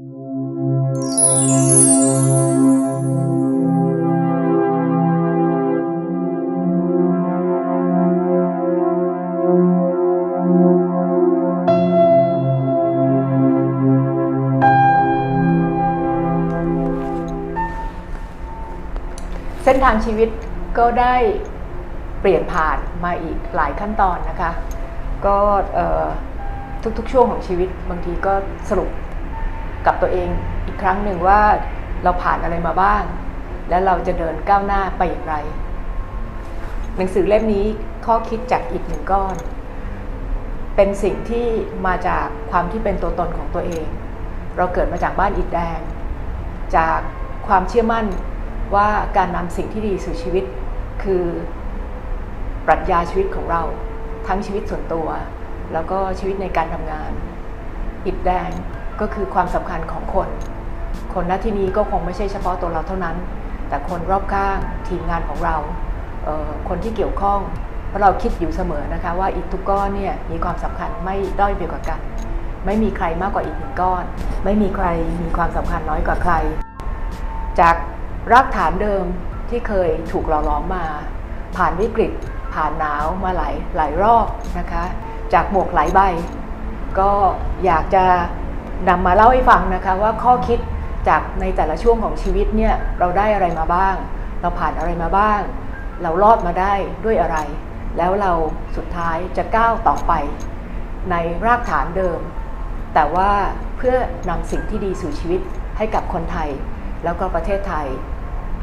เส้นทางชีวิตก็ได้เปลี่ยนผ่านมาอีกหลายขั้นตอนนะคะ ก็ทุกๆช่วงของชีวิตบางทีก็สรุป กับตัวเองอีกครั้งหนึ่งว่าเราผ่านอะไรมาบ้าง และเราจะเดินก้าวหน้าไปอย่างไร หนังสือเล่มนี้ข้อคิดจากอิฐหนึ่งก้อน เป็นสิ่งที่มาจากความที่เป็นตัวตนของตัวเอง เราเกิดมาจากบ้านอิฐแดง จากความเชื่อมั่นว่าการนำสิ่งที่ดีสู่ชีวิต คือปรัชญาชีวิตของเรา ทั้งชีวิตส่วนตัว แล้วก็ชีวิตในการทำงานอิฐแดง ก็คือความสำคัญของคน คนณที่นี้ก็คงไม่ใช่เฉพาะตัวเราเท่านั้น แต่คนรอบข้างทีมงานของเราเคนที่เกี่ยวข้องเพราะเราคิดอยู่เสมอนะคะว่าอิฐทุกก้อนเนี่ยมีความสำคัญไม่ด้อยไปกว่ากัน ไม่มีใครมากกว่าอิฐหนึ่งก้อน ไม่มีใครมีความสำคัญน้อยกว่าใคร จากรากฐานเดิมที่เคยถูกหล่อหลอมมา ผ่านวิกฤต ผ่านหนาวมาหลายหลายรอบนะคะ จากหมวกหลายใบ ก็อยากจะ นำมาเล่าให้ฟังนะคะว่าข้อคิดจากในแต่ละช่วงของชีวิตเนี่ยเราได้อะไรมาบ้าง เราผ่านอะไรมาบ้าง เรารอดมาได้ด้วยอะไร แล้วเราสุดท้ายจะก้าวต่อไป ในรากฐานเดิม แต่ว่าเพื่อนำสิ่งที่ดีสู่ชีวิตให้กับคนไทย แล้วก็ประเทศไทย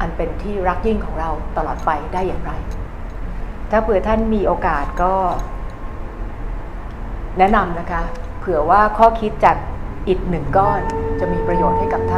อันเป็นที่รักยิ่งของเราตลอดไปได้อย่างไร ถ้าเผื่อท่านมีโอกาสก็ แนะนำนะคะ เผื่อว่าข้อคิดจาก อิฐหนึ่งก้อนจะมีประโยชน์ให้กับท่าน